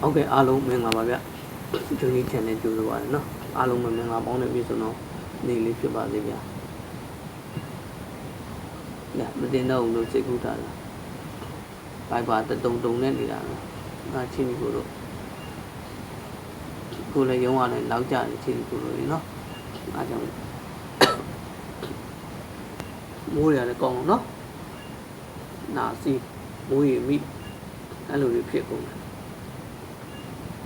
ဟုတ်ကဲ့အားလုံးမင်္ဂလာပါဗျဂျုံကြီး channel ကြိုဆိုပါရနော်အားလုံးပဲမင်္ဂလာပေါင်းတဲ့ပြီဆိုတော့နေလေးဖြစ်ပါစေဗျာညမတင်တော့ဘူးလို့စိတ်ကူးထားတာဘိုင်ပါတတုံတုံနဲ့နေတာနော်ငါချင်းကြီးကိုတို့ကိုလည်းရုံးရလဲနောက်ကြတယ်ချင်းကြီးကိုတို့ရေနော်အားကြောင့်မိုးရတယ်ကောင်းအောင်နော်နာစီမိုးရီမိအဲ့လိုတွေဖြစ်ကုန်တယ်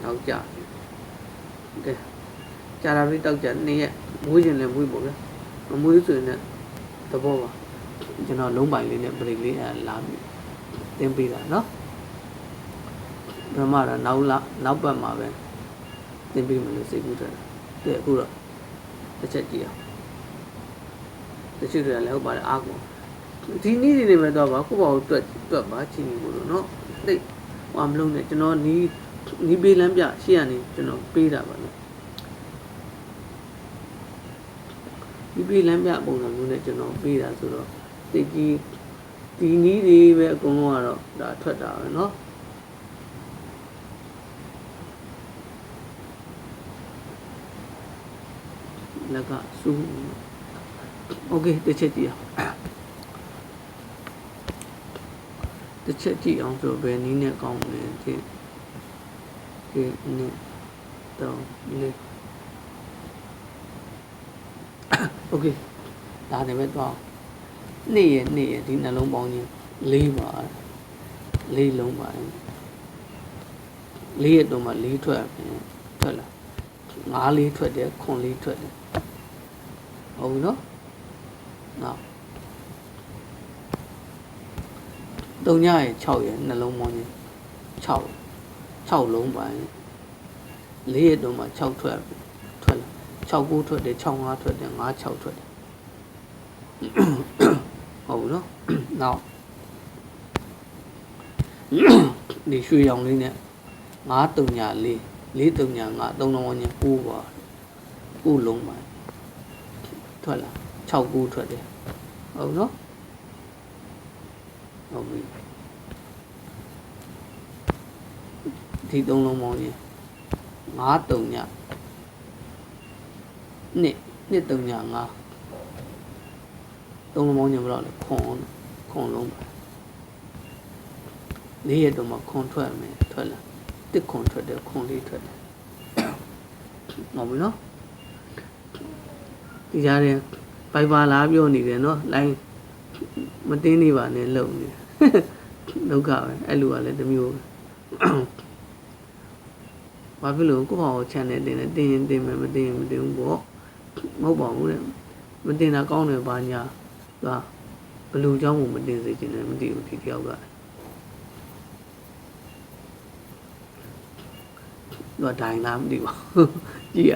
နောက်ကြကဲကြာတာပြီးတောက်ကြနေ့ရက်မွေးခြင်းလည်းမွေးပေါ့ဗျာမမွေးဆိုရင်လည်းသဘောပါကျွန်တော်လုံးပိုင်လေးနဲ့ပရိတ်လေးအဲလာပြီးတင်ပေးတာနော်ပထမတော့နောက်လာနောက်ပတ်မှာပဲတင်ပေးမယ်လို့စိတ်ကူးတယ်ကဲအခုတော့တစ်ချက်ကြည့်အောင်တစ်ချက်တည်းလည်းဟုတ်ပါတယ်အားကုန်ဒီနည်းတွေနဲ့ပဲတော့ပါခုပေါ့တွက်တွက်ပါချင်းကြီးကိုလို့နော်တိတ် ဟောမလုံးနဲ့ကျွန်တော်နီးနီးပေးလမ်းပြရှေ့ကနေကျွန်တော်ပေးတာပါနော်နီးပေးလမ်းပြပုံစံမျိုးနဲ့ကျွန်တော်ပေးတာဆိုတော့တိတ်ကြီးဒီနီးတွေပဲအကုန်လုံးကတော့ဒါထွက်တာပဲနော်လက်ကစူးโอเคတစ်ချက်ကြည့်အောင် ် တစ်ချက်ကြည့်အောင်ဆိုဘယ်နည်းနဲ့ကောင်းမလဲဒီဒီနေ့တော့နေ့ Okay ဒါနေပဲတော့နေ့ရနေ့ရဒီနှလုံးပေါင်းခြင်း၄ပါ၄လုံးပါ၄ရတော့မှ၄ထွက်ထွက်လာ၅၄ထွက်တယ်ခွန်၄ထွက်တယ်ဟုတ်ပြီနော် 3ညရယ်6ရယ်နှလုံးမောင်းရယ်6 6လုံးပိုင်း4ရက်တုန်းမှာ6ထွက်ထွက်လာ6 9ထွက်တယ်6 5ထွက်တယ်5 6ထွက်တယ်ဟုတ်ဘူးနော်နောက်ဒီရွှေရောင်လေးနဲ့5 3ည4 4 3ည5 3 3ည9ပါ9လုံးပိုင်းထွက်လာ6 9ထွက်တယ်ဟုတ်နော် ဟုတ်ပြီဒီသုံးလုံးပေါင်းရင်9တုံညနှစ်နှစ်တုံည9သုံးလုံးပေါင်းရင်ဘယ်တော့လဲခွန်ခွန်လုံးပါလေးရက်တော့မှခွန်ထွက်မယ်ထွက်လာတစ်ခွန်ထွက်တယ်ခွန်လေးထွက်တယ်ဟုတ်ပြီနော်ဒီကြားထဲပိုက်ပါလာပြောနေတယ်နော်လိုင်းမတင်းနေပါနဲ့လုံနေ ဒုက္ခပဲအဲ့လိုကလည်းတစ်မျိုးဘာဖြစ်လို့ကိုယ့်ဘာကို channel တင်တယ်တင်ရင်တင်မယ်မတင်ရင်မတင်ဘူးပေါ့မဟုတ်ပါဘူးတဲ့မတင်တာကောင်းတယ်ဘာညာသူကဘလူเจ้าမှမတင်စေချင်တယ်မသိဘူးဒီတယောက်ကသူကဒိုင်လားမသိပါဘူးကြည့်ရ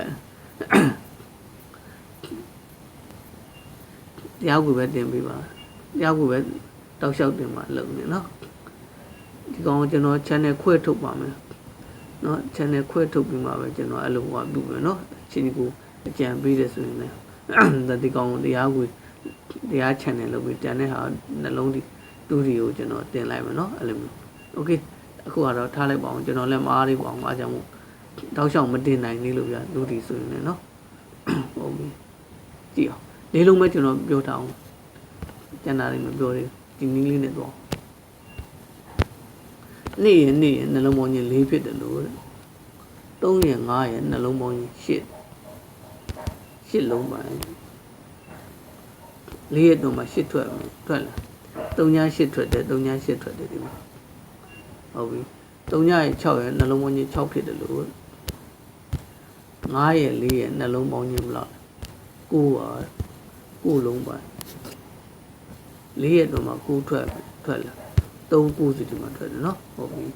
တရားကိုပဲတင်ပေးပါတရားကိုပဲ တောက်လျှောက်တင်မှာလုပ်နေနော်ဒီကောင်ကျွန်တော် channel ခွဲထုတ်ပါမယ်နော် channel ခွဲထုတ်ပြီးမှပဲကျွန်တော်အဲ့လိုဟောပြုမယ်နော်အချင်းကိုအကြံပေးတယ်ဆိုရင်လည်းဒီကောင်တရားကိုတရား channel လုပ်ပြီးတန်တဲ့ဟာနှလုံးဒီတူတွေကိုကျွန်တော်တင်လိုက်မယ်နော်အဲ့လိုမျိုး okay အခုကတော့ထားလိုက်ပါအောင်ကျွန်တော်လည်းမအားလေးပါအောင်အားကြောင့်မို့တောက်လျှောက်မတင်နိုင်သေးလို့ဗျာတူတွေဆိုရင်လည်းနော်ဟုတ်ပြီကြည့်အောင်လေးလုံးပဲကျွန်တော်ပြောထားအောင်ကျန်တာတွေမပြောသေးဘူး ဒီနည်းလေးနဲ့တော့နေ့ရနေ့ရနှလုံးပေါင်းချင်း၄ဖြစ်တယ်လို့တဲ့3ရ5ရနှလုံးပေါင်းချင်း8 8လုံးပိုင်း၄ရက်တော့မှ8ထွက်မယ်ထွက်လာ3ည8ထွက်တယ်3ည8ထွက်တယ်ဒီမှာဟုတ်ပြီ3ညရ6ရနှလုံးပေါင်းချင်း6ဖြစ်တယ်လို့9ရ4ရနှလုံးပေါင်းချင်းဘယ်လောက်9ပါ9လုံးပိုင်း ၄ရက်တော့မှ9ထွက်ထွက်လာ3 9စီဒီမှာထွက်တယ်နော်ဟုတ်ပြီ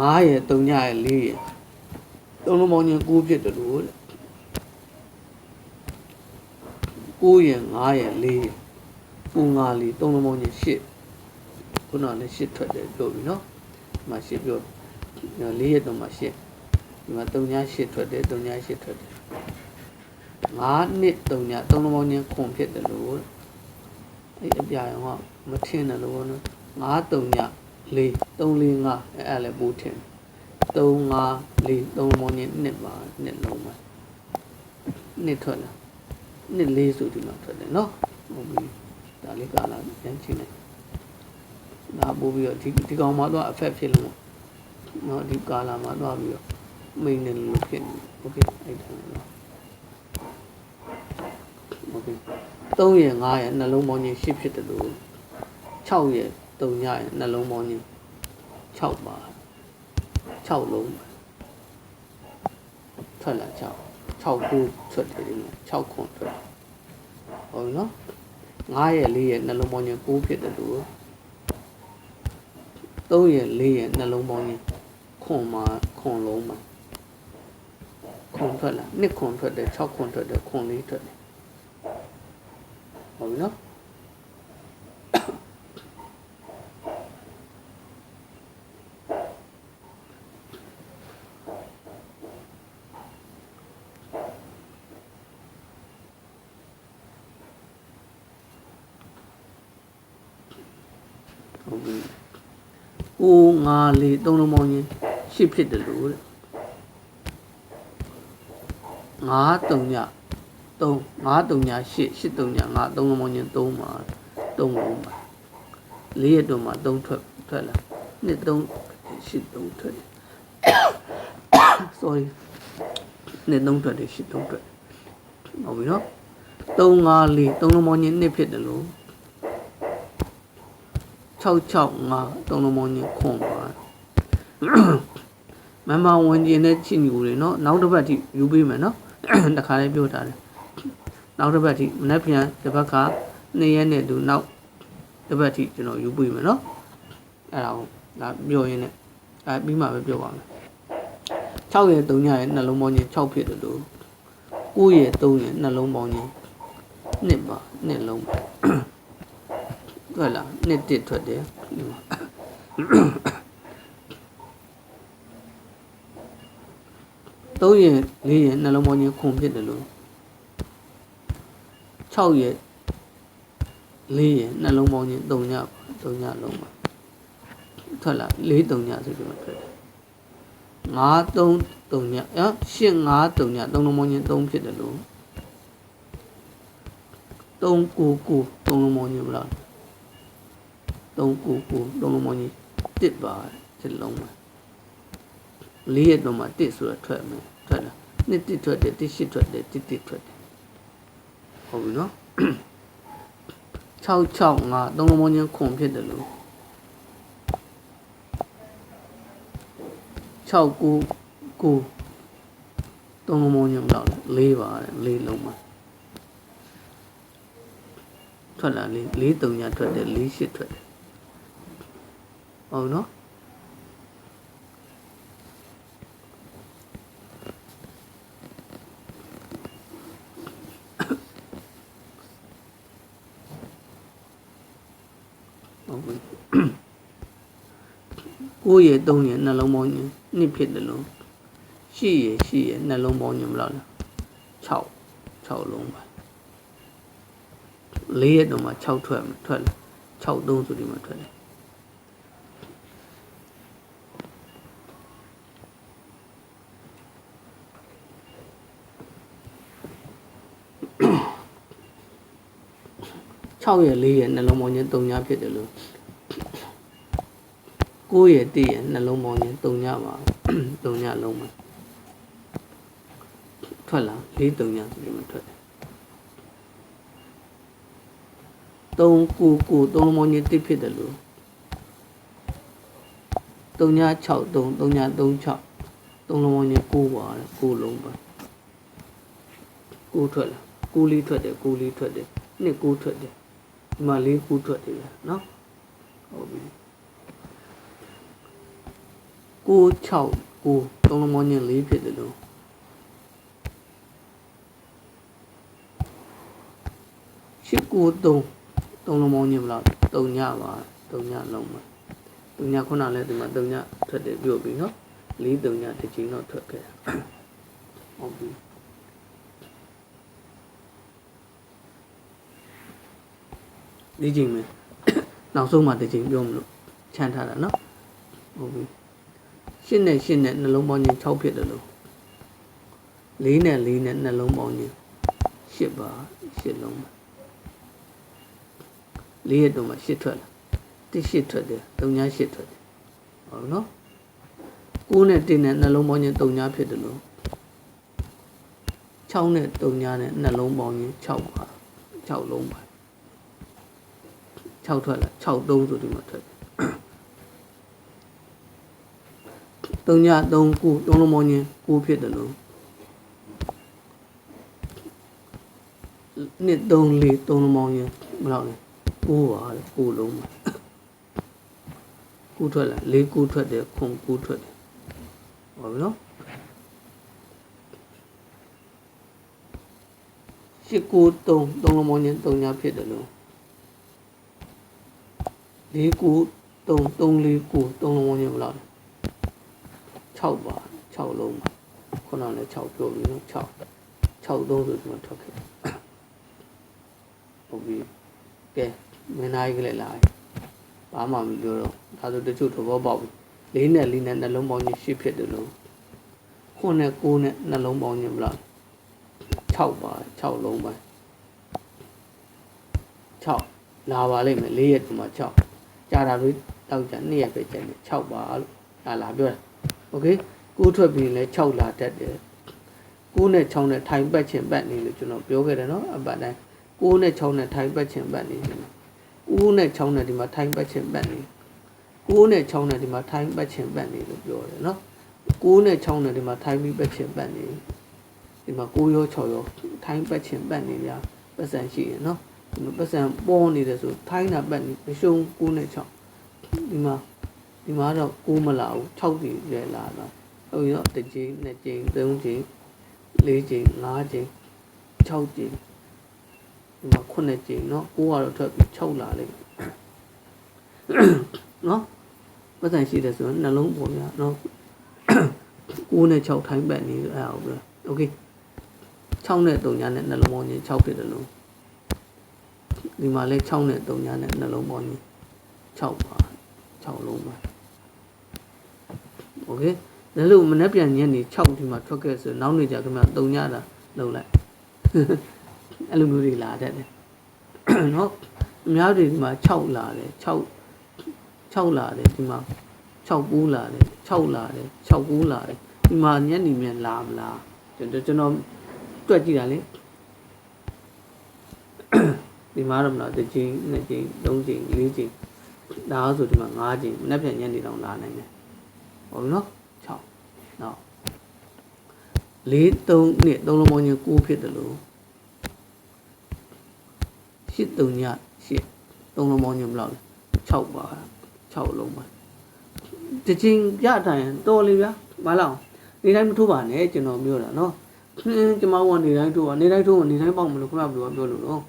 9ရက်3ညရက်4ရက်သုံးလုံးပေါင်းချင်း9ဖြစ်တယ်လို့တဲ့9ရက်9ရက်4ရက်9 5လေးသုံးလုံးပေါင်းချင်း8ခုနကလည်း8ထွက်တယ်ပြောပြီနော်ဒီမှာ8ပြော4ရက်တော့မှ8ဒီမှာ3ည8ထွက်တယ်3ည8ထွက်တယ် 9နှစ်3ည3လုံးပေါင်းချင်းခွန်ဖြစ်တယ်လို့တဲ့အဲ့အပြာရောကမထင်တယ်လို့နော်9 3ည 4 3 4 5အဲ့လည်းပိုးထင်3 5 4 3မောင်းရင်နှစ်ပါနှစ်လုံးပါနှစ်ထွက်လာနှစ်လေးဆိုဒီမှာထွက်တယ်နော်ဟုတ်ပြီဒါလေးကလာပြန်ချင်းနေဒါပို့ပြီးတော့ဒီဒီကောင်မှတော့ effect ဖြစ်လို့နော်ဒီကာလာမှာတော့ပြီးတော့မိန်နေလို့ဖြစ်နေโอเคအဲ့ဒါနော် ဟုတ်ပြီ3ရယ်5ရယ်နှလုံးပေါင်းချင်း8ဖြစ်တယ်လို့6ရယ်3ရယ်နှလုံးပေါင်းချင်း6ပါ6လုံးထွက်လာ6 6ကိုထွက်တယ်ဒီမှာ6ခွန်ထွက်ဟုတ်နော်9ရယ်4ရယ်နှလုံးပေါင်းချင်း9ဖြစ်တယ်လို့3ရယ်4ရယ်နှလုံးပေါင်းချင်းခွန်မှာခွန်လုံးမှာခွန်ထွက်လာ2ခွန်ထွက်တယ်6ခွန်ထွက်တယ်ခွန်4ထွက်တယ် ဟုတ်ပြီနော်ဟုတ်ပြီကိုငါလေးသုံးလုံးပေါင်းချင်းရှစ်ဖြစ်တယ်လို့တဲ့ငါးတုံည 3 5တုံည8 8တုံညငါသုံးလုံးပေါင်းချင်း3မှာ3လုံးပါလေးရတော့မှာ3ထွက်ထွက်လာနှစ်3 8 3ထွက်တယ် sorry နှစ်3ထွက်တယ်8 3ထွက်ဟုတ်ပြီနော်3 5 4 3လုံးပေါင်းချင်းနှစ်ဖြစ်တယ်လို့665သုံးလုံးပေါင်းချင်းခွန်ပါမမဝင်ကျင်တဲ့ချစ်ညူတွေเนาะနောက်တစ်ပတ်ထိယူပေးမယ်เนาะတခါလေးပြောထားတယ် နောက်တစ်ပတ်ထိမနက်ဖြန်တစ်ပတ်ကနေ့ရက်နဲ့သူနောက်တစ်ပတ်ထိကျွန်တော်ယူပြီးမယ်နော်အဲ့ဒါကိုဒါပြောရင်းနဲ့အဲပြီးမှပဲပြောပါမယ်6ရက်3ရက်နှလုံးပေါင်းချင်း6ဖြစ်တယ်လို့9ရက်3ရက်နှလုံးပေါင်းချင်းနှစ်ပါနှစ်လုံးဟုတ်လားနှစ်တစ်ထွက်တယ်3ရက်4ရက်နှလုံးပေါင်းချင်းခုန်ဖြစ်တယ်လို့ 6ရက်လေးရက်နှလုံးပေါင်းချင်း3ည3ညလုံးပါထွက်လာ4 3ညဆိုပြီးမှထွက်တယ်5 3 3ညအဲ8 5 3ည3လုံးပေါင်းချင်း3ဖြစ်တယ်လို့3 9 9 3လုံးပေါင်းချင်းမလား399 3လုံးပေါင်းကြီး1ပါတစ်လုံးပါလေးရက်တော့မှ1ဆိုတော့ထွက်မယ်ထွက်လာနှစ်1ထွက်တယ်1 8ထွက်တယ်1 1ထွက်တယ် ဟုတ်ပြီနော်665 3လုံးပေါင်းချင်းခွန်ဖြစ်တယ်လို့699 3လုံးပေါင်းချင်းဘယ်လောက်လဲ4ပါ4လုံးပါထွက်လာလေး၄၃ညထွက်တယ်၄၈ထွက်တယ်ဟုတ်နော် 9ရယ်3ရယ်နှလုံးပေါင်းညင်နှစ်ဖြစ်တယ်လို့10ရယ်10ရယ်နှလုံးပေါင်းညင်ဘယ်လောက်လဲ6 6လုံးပါ4ရက်တော့မှ6ထွက်မှာထွက်လာ6 3ဆိုဒီမှာထွက်လာ6ရက်4ရက်နှလုံးပေါင်းညင်3ညဖြစ်တယ်လို့ 9ရက်1ရက်နှလုံးပေါင်းချင်း3ညပါ3ညလုံးပါထွက်လာ4 3ညဆိုပြီးမှထွက်တယ်3 9 9 3လုံးပေါင်းချင်း1ဖြစ်တယ်လို့3ည6 3 3ည3 6 3လုံးပေါင်းချင်း9ပါ9လုံးပါ9ထွက်လာ9လေးထွက်တယ်9လေးထွက်တယ်နှစ်9ထွက်တယ်ဒီမှာလေးခုထွက်တယ်ဗျာနော်ဟုတ်ပြီ 6 6 9သုံးလုံးပေါင်းချင်း၄ဖြစ်တယ်လို့8 9 3သုံးလုံးပေါင်းချင်းဘယ်လောက်3ညပါ3ညလုံးပါ3ညခုနလည်းဒီမှာ3ညထွက်တယ်ပြောပြီနော်၄3ညတစ်ချိန်တော့ထွက်ခဲ့ဟုတ်ပြီဒီချိန်မယ်နောက်ဆုံးမှတစ်ချိန်ပြောမလို့ခြံထားတာနော်ဟုတ်ပြီ ရှင်းနဲ့ရှင်းနဲ့နှလုံးပေါင်းခြင်း6ဖြစ်တယ်လို့လေးနဲ့လေးနဲ့နှလုံးပေါင်းခြင်း8ပါ8လုံးပါလေးရတော့မှ8ထွက်လာတစ်8ထွက်တယ်3ညာ8ထွက်တယ်ဟုတ်နော်9နဲ့1နဲ့နှလုံးပေါင်းခြင်း3ညာဖြစ်တယ်လို့6နဲ့3ညာနဲ့နှလုံးပေါင်းခြင်း6ပါ6လုံးပါ6ထွက်လာ6 3ဆိုဒီမှာထွက်တယ် 3ည3 9 3လုံးပေါင်းခြင်း9ဖြစ်တယ်လို့နှစ်3 4 3လုံးပေါင်းခြင်းဘယ်လောက်လဲ9ပါလေ9လုံးပါ9ထွက်လာ4 9ထွက်တယ်ခွန်9ထွက်တယ်ဟုတ်ပြီနော်ရှစ်ကို3 3လုံးပေါင်းခြင်း3ညဖြစ်တယ်လို့4 9 3 3 4 9 3လုံးပေါင်းခြင်းဘယ်လောက်လဲ 6ပါ6လုံးပါခုနကလည်း6ပြောပြီးနော်6 6သုံးဆိုဒီမှာထွက်ခဲ့ဟုတ်ပြီကဲမင်းသားကြီးကလေးလာဘာမှမပြောတော့ဒါဆိုတချို့သဘောပေါက်ပြီလေးနဲ့လေးနဲ့နှလုံးပေါင်းခြင်းရှစ်ဖြစ်တယ်လို့ခုနဲ့ကိုးနဲ့နှလုံးပေါင်းခြင်းမလား6ပါ6လုံးပါ6လာပါလိမ့်မယ်၄ရက်ဒီမှာ6ကြာတာလို့တောက်ကြ2ရက်ပဲကျန်တယ်6ပါလို့လာလာပြောတာ okay ကိုးထွက်ပြီးလည်း6လာတတ်တယ်ကိုးနဲ့6နဲ့ထိုင်ပတ်ခြင်းပတ်နေလို့ကျွန်တော်ပြောခဲ့တယ်နော်အပတ်တိုင်းကိုးနဲ့6နဲ့ထိုင်ပတ်ခြင်းပတ်နေတယ်ကိုးနဲ့6နဲ့ဒီမှာထိုင်ပတ်ခြင်းပတ်နေ9နဲ့6နဲ့ဒီမှာထိုင်းပတ်ခြင်းပတ်နေလို့ပြောတယ်နော်9နဲ့6နဲ့ဒီမှာထိုင်းပြီးပတ်ခြင်းပတ်နေဒီမှာ9ရော6ရောထိုင်းပတ်ခြင်းပတ်နေများပတ်စံရှိရင်နော်ဒီမှာပတ်စံပေါ်နေတယ်ဆိုထိုင်းတာပတ်နေမရှုံး9နဲ့6ဒီမှာ ဒီမှာတော့9မလာဘူး6ကြီးလဲလာတာဟုတ်ရောတစ်ကြိမ်နှစ်ကြိမ်သုံးကြိမ်၄ကြိမ်၅ကြိမ်6ကြိမ်ဒီမှာ9ကြိမ်เนาะ9ကတော့ထွက်ပြီး6လာလိမ့်เนาะပတ်စံရှိတယ်ဆိုရင်နှလုံးပေါ်ပြเนาะ9နဲ့6ထိုင်းပတ်နေအဲ့ဟုတ်ပြီโอเค6နဲ့3ညာနဲ့နှလုံးပေါ်ချင်း6ဖြစ်တယ်လို့ဒီမှာလဲ6နဲ့3ညာနဲ့နှလုံးပေါ်ချင်း6ပါ6လုံးပါ โอเคဒါလို့မနေ့ပြန်ညနေ6ဒီမှာထွက်ခဲ့ဆိုနောက်နေ့ကျခင်ဗျ3ညတာလုံလိုက်အဲ့လိုမျိုးတွေလာတတ်တယ်နော်အများတွေဒီမှာ6လာတယ်6 6လာတယ်ဒီမှာ6ကူးလာတယ်6လာတယ်6ကူးလာတယ်ဒီမှာညနေမြန်လာမလားကျွန်တော်ကျွန်တော်တွက်ကြည့်တာလေဒီမှာတော့မလားတစ်ချိန်နှစ်ချိန်သုံးချိန်လေးချိန်ဒါဆိုဒီမှာ၅ချိန်မနေ့ပြန်ညနေတော့လာနိုင်တယ် ဟုတ်ပြီနော်6နောက်4 3နှစ်3လုံးပေါင်းချင်း9ဖြစ်တယ်လို့8 3ည8 3လုံးပေါင်းချင်းဘယ်လောက်လဲ6ပါ6လုံးပါတချင်းပြတိုင်းတော်လေဗျာမလားနေတိုင်းမထိုးပါနဲ့ကျွန်တော်ပြောတာနော်ကျွန်မကနေတိုင်းထိုးပါနေတိုင်းထိုးနေတိုင်းပေါက်မလို့ခုနကပြောပြောလို့နော်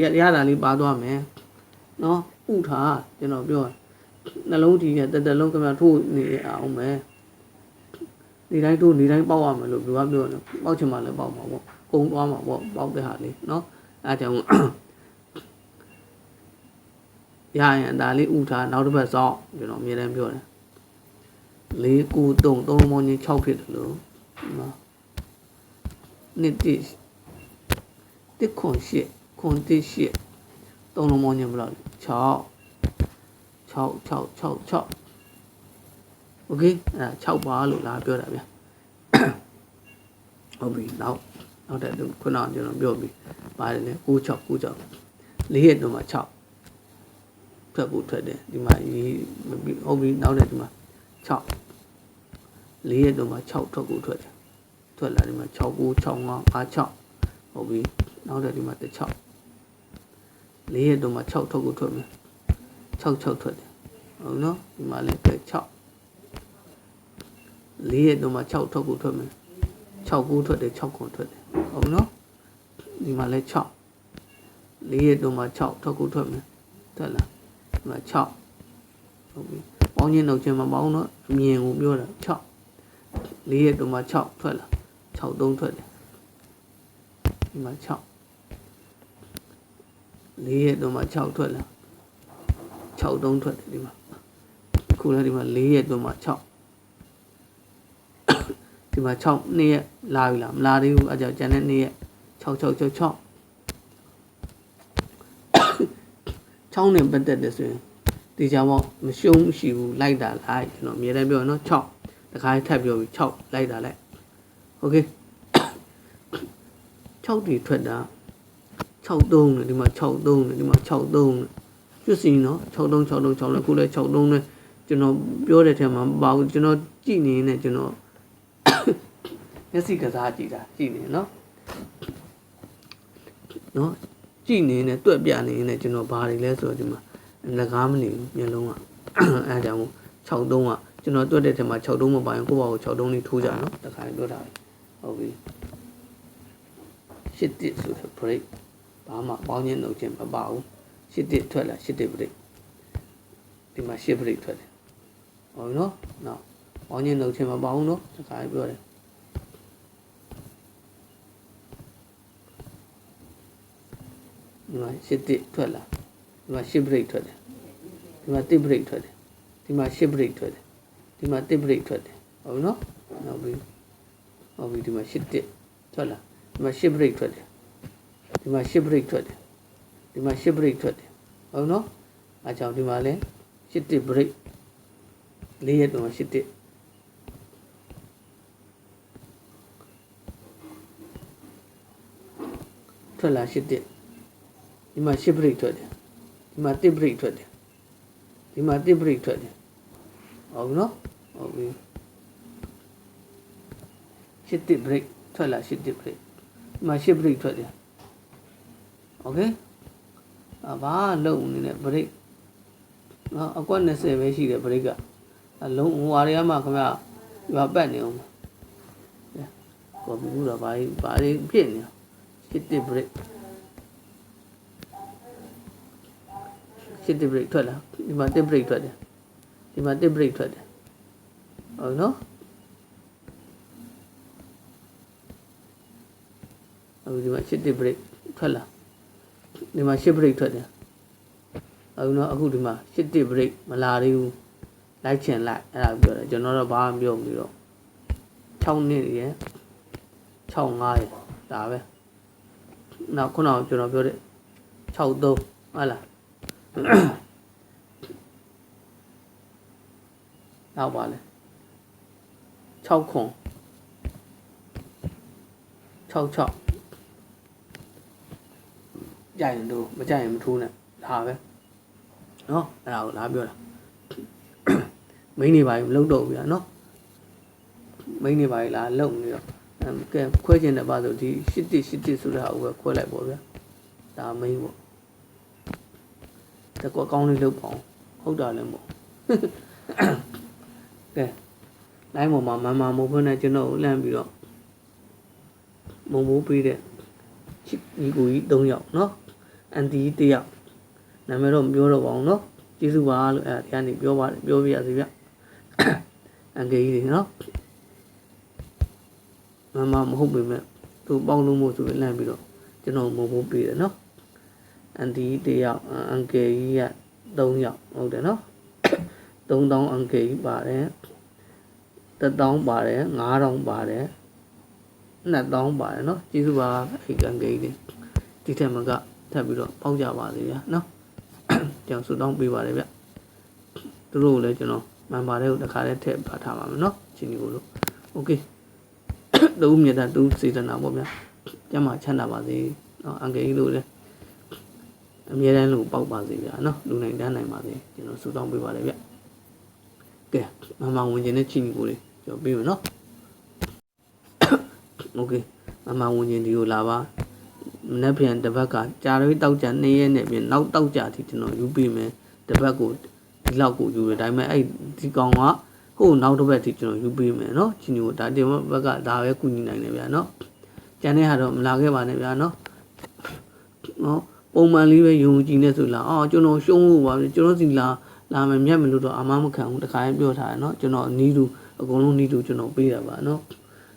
ရရတာလေးပါသွားမယ်နော်ဥထားကျွန်တော်ပြော နှလုံးကြီးကတက်တက်လုံးကမှထိုးနေအောင်မယ်နေတိုင်းထိုးနေတိုင်းပေါက်ရမယ်လို့ပြောပြောတယ်ပေါက်ချင်မှလည်းပေါက်မှာပေါ့ကုံသွားမှာပေါ့ပေါက်တဲ့ဟာလေးနော်အဲကြောင့်ရရင်ဒါလေးဥထားနောက်တစ်ပတ်စောင့်ကျွန်တော်အမြဲတမ်းပြောတယ်၄9 3 3လုံးပေါင်းချင်း6ဖြစ်တယ်လို့နော်နှစ်တိတစ်ခွန်ရှစ်ခွန်တစ်ရှစ်3လုံးပေါင်းချင်းဘယ်လောက်လဲ6 6666 Okay အဲ6ပါလို့လာပြောတာဗျဟုတ်ပြီနောက်နောက်တဲ့ခုနကကျွန်တော်ပြောပြီပါတယ်လေ96 96လေးရက်တော့မှ6ထွက်ဖို့ထွက်တယ်ဒီမှာဟုတ်ပြီနောက်တဲ့ဒီမှာ6လေးရက်တော့မှ6ထွက်ဖို့ထွက်တယ်ထွက်လာဒီမှာ6965 56ဟုတ်ပြီနောက်တဲ့ဒီမှာ16လေးရက်တော့မှ6ထွက်ဖို့ထွက်မယ် 6 6ထွက်တယ်ဟုတ်နော်ဒီမှာလည်း6လေးရက်တော့မှ6ထွက်ဖို့ထွက်မယ်6 9ထွက်တယ်6ခွန်ထွက်တယ်ဟုတ်နော်ဒီမှာလည်း6လေးရက်တော့မှ6ထွက်ဖို့ထွက်မယ်တက်လားဒီမှာ6ဟုတ်ပြီပေါင်းချင်းတော့ချင်းမပေါင်းတော့အမြင်ကိုပြောတာ6လေးရက်တော့မှ6ထွက်လာ6 3ထွက်တယ်ဒီမှာ6လေးရက်တော့မှ6ထွက်လာ 6 3ထွက်တယ်ဒီမှာ ခုလည်းဒီမှာ4ရက်တွန်းမှာ6ဒီမှာ6နှစ်ရက်လာပြီလားမလာသေးဘူးအကြောင်းကျန်တဲ့နှစ်ရက်6 6 6 6 6နဲ့ပတ်သက်တယ်ဆိုရင်ဒီကြောင်ပေါ့မရှုံးမရှိဘူးလိုက်တာလိုက်ကျွန်တော်အမြဲတမ်းပြောရနော်6တခါထပ်ပြောပြီး6လိုက်တာလိုက်โอเค6တီထွက်တာ63နဲ့ဒီမှာ63နဲ့ဒီမှာ63နဲ့ ကျွတ်စီနော်63 63 6လည်းခုလည်း63နဲ့ကျွန်တော်ပြောတဲ့ထဲမှာမပါဘူးကျွန်တော်ကြည့်နေနေကျွန်တော်မျက်စိကစားကြည့်တာကြည့်နေနော်နော်ကြည့်နေနေတွက်ပြနေနေကျွန်တော်ဘာတွေလဲဆိုတော့ဒီမှာငကားမနေဘူးမျက်လုံးကအဲဒါကြောင့်မို့63ကကျွန်တော်တွက်တဲ့ထဲမှာ63မပါရင်ကိုယ့်ဘာကို63လေးထိုးကြနော်တခါပြောတာဟုတ်ပြီရှစ်တစ်ဆိုတဲ့ break ဘာမှပေါင်းချင်းနှုတ်ချင်းမပါဘူး ရှစ်တစ်ထွက်လာရှစ်တစ် break ဒီမှာရှစ် break ထွက်တယ်ဟုတ်နော်နော်ပေါင်းချင်းနှုတ်ချင်းမပါဘူးနော်တခါပြောတယ်ဒီမှာရှစ်တစ်ထွက်လာဒီမှာရှစ် break ထွက်တယ်ဒီမှာတစ် break ထွက်တယ်ဒီမှာရှစ် break ထွက်တယ်ဒီမှာတစ် break ထွက်တယ်ဟုတ်နော်နောက်ပြီးဟုတ်ပြီဒီမှာရှစ်တစ်ထွက်လာဒီမှာရှစ် break ထွက်တယ်ဒီမှာရှစ် break ထွက်တယ် ဒီမှာရှစ် break ထွက်တယ်ဟုတ်နော်အဲကြောင့်ဒီမှာလဲရှစ်တစ် break လေးရက်တော့ရှစ်တစ်ထွက်လာရှစ်တစ်ဒီမှာရှစ် break ထွက်တယ်ဒီမှာတစ် break ထွက်တယ်ဒီမှာတစ် break ထွက်တယ်ဟုတ်နော်ဟုတ်ပြီရှစ်တစ် break ထွက်လာရှစ်တစ် break ဒီမှာရှစ် break ထွက်တယ်โဘာလုံနေလဲဘရိတ်နော်အကွက်20ပဲရှိတယ်ဘရိတ်ကလုံးဟိုအားရမှခင်ဗျရွာပတ်နေအောင်ကော်ပီဘူးတော့ဘာဘာလေးဖြစ်နေရှစ်တစ်ဘရိတ်ရှစ်တစ်ဘရိတ်ထွက်လာဒီမှာတစ်ဘရိတ်ထွက်တယ်ဒီမှာတစ်ဘရိတ်ထွက်တယ်ဟုတ်နော်အခုဒီမှာရှစ်တစ်ဘရိတ်ထွက်လာ ဒီမှာရှစ် break ထွက်တယ်အခုနော်အခုဒီမှာရှစ်တစ် break မလာသေးဘူးလိုက်ချင်လိုက်အဲ့ဒါပြောတယ်ကျွန်တော်တော့ဘာမှပြောမလို့တော့6နှစ်ရယ်6 5ရယ်ဒါပဲနောက်ခုနကကျွန်တော်ပြောတဲ့6 3ဟုတ်လားနောက်ပါလဲ6ခွန်6 6 ကြိုက်ရင်တို့မကြိုက်ရင်မထိုးနဲ့ဒါပဲနော်အဲ့ဒါကိုလာပြောတာမိန်းနေပါရင်မလုံတော့ဘူးဗျာနော်မိန်းနေပါရင်လာလုံနေတော့ကဲခွဲကျင်တဲ့ပါဆိုဒီရှစ်တိရှစ်တိဆိုတဲ့ဟာကိုပဲခွဲလိုက်ပေါ့ဗျာဒါမိန်းပေါ့တကွကောင်းလေးလုပ်ပါအောင်ဟုတ်တာလည်းမဟုတ်ကဲလိုင်းပေါ်မှာမမမိုးဖွင့်နေကျွန်တော်ကိုလှမ်းပြီးတော့မုံမိုးပေးတဲ့ချစ်ညီကိုကြီး၃ယောက်နော် အန်တီတစ်ယောက်နာမည်တော့မပြောတော့ပါဘူးနော်ကျေးဇူးပါလို့အဲ့ဒါကနေပြောပါတယ်ပြောပြရစီဗျအန်ကေကြီးတွေနော်မမမဟုတ်ပေမဲ့သူပေါင်းလို့မို့ဆိုပြီးလှမ်းပြီးတော့ကျွန်တော်မုံမိုးပေးတယ်နော်အန်တီတယောက်အန်ကယ်ကြီးက3ယောက်ဟုတ်တယ်နော်3000အန်ကယ်ကြီးပါတယ်1000ပါတယ်9000ပါတယ်2000ပါတယ်နော်ကျေးဇူးပါအဲ့အန်ကယ်ကြီးဒီထက်မက ထပ်ပြီးတော့ပေါက်ကြပါစေဗျာနော်ကျွန်တော်ဆူတောင်းပေးပါတယ်ဗျသူတို့ကိုလည်းကျွန်တော်မန်ပါတဲ့ကိုတခါတည်းထည့်ပါထားပါမယ်နော်ချင်းဒီကိုလို့โอเคတူမြတ်တာတူစေတနာပေါ့ဗျာကျမချမ်းသာပါစေနော်အန်ကယ်ကြီးတို့လည်းအမြဲတမ်းလို့ပေါက်ပါစေဗျာနော်လူနိုင်တန်းနိုင်ပါစေကျွန်တော်ဆူတောင်းပေးပါတယ်ဗျကဲမမဝင်ခြင်းနဲ့ချင်းဒီကိုလေးကျွန်တော်ပြီးမယ်နော်โอเคမမဝင်ခြင်းဒီကိုလာပါ မနေ့ပြန်တစ်ပတ်ကကြာရွေးတောက်ကြ2ရက်နဲ့ပြင်နောက်တောက်ကြအထိကျွန်တော်ယူပြီးမယ်တစ်ပတ်ကိုဒီလောက်ကိုယူတယ်ဒါပေမဲ့အဲ့ဒီကောင်ကဟိုနောက်တစ်ပတ်ထိကျွန်တော်ယူပြီးမယ်နော်ချင်းကိုဒါဒီဘက်ကဒါပဲကုညီနိုင်တယ်ဗျာနော်ကျန်တဲ့ဟာတော့မလာခဲ့ပါနဲ့ဗျာနော်နော်ပုံမှန်လေးပဲယုံကြည်နေဆိုလားအော်ကျွန်တော်ရှုံးလို့ပါကျွန်တော်စီလာလာမယ်မြတ်မလို့တော့အမမခံဘူးတခါရင်ပြောထားတယ်နော်ကျွန်တော်နီးသူအကုန်လုံးနီးသူကျွန်တော်ပေးတာပါနော်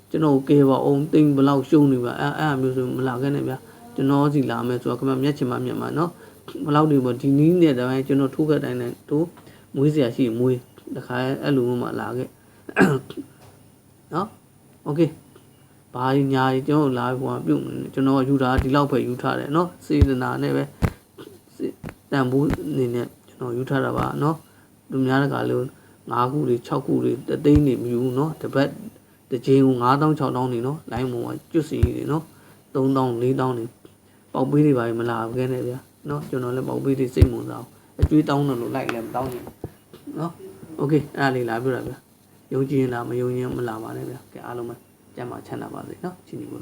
ကျွန်တော်ကဲပါအောင်တိမ်ဘလောက်ရှုံးနေပါအဲအဲ့အမျိုးဆိုမလာခဲ့နဲ့ဗျာ ကျွန်တော်စီလာမယ်ဆိုတော့ခင်ဗျမျက်ချင်မှမျက်မှနော်ဘလောက်ဒီပေါ့ဒီနီးနဲ့တိုင်းကျွန်တော်ထိုးခဲ့တိုင်းနဲ့တို့မွေးစရာရှိမွေး တခါအဲ့လိုမှလာခဲ့နော်โอเคဘာညာကြီးကျွန်တော်လာဟိုကပြုတ်နေကျွန်တော်ယူတာဒီလောက်ပဲယူထားတယ်နော်စေတနာနဲ့ပဲတန်ဖိုးအနေနဲ့ကျွန်တော်ယူထားတာပါနော်လူများတကလို့5ခုတွေ6ခုတွေတသိန်းနေမယူနော်တပတ်တစ်ချိန်ကို9000 6000နေနော်လိုင်းပေါ်မှာကျွတ်စီနေနော်3000 4000နေ ပေါက်ပေးတွေပါမလာခဲ့နဲ့ဗျာနော်ကျွန်တော်လည်းပေါက်ပေးတွေစိတ်ဝင်စားအောင်အကျွေးတောင်းတယ်လို့လိုက်လည်းမတောင်းဘူးနော်โอเคအဲ့ဒါလေးလာပြတာဗျာယုံကြည်ရင်လားမယုံရင်မလာပါနဲ့ဗျာကဲအားလုံးပဲကျမ်းမာချမ်းသာပါစေနော်ချင်းဒီကို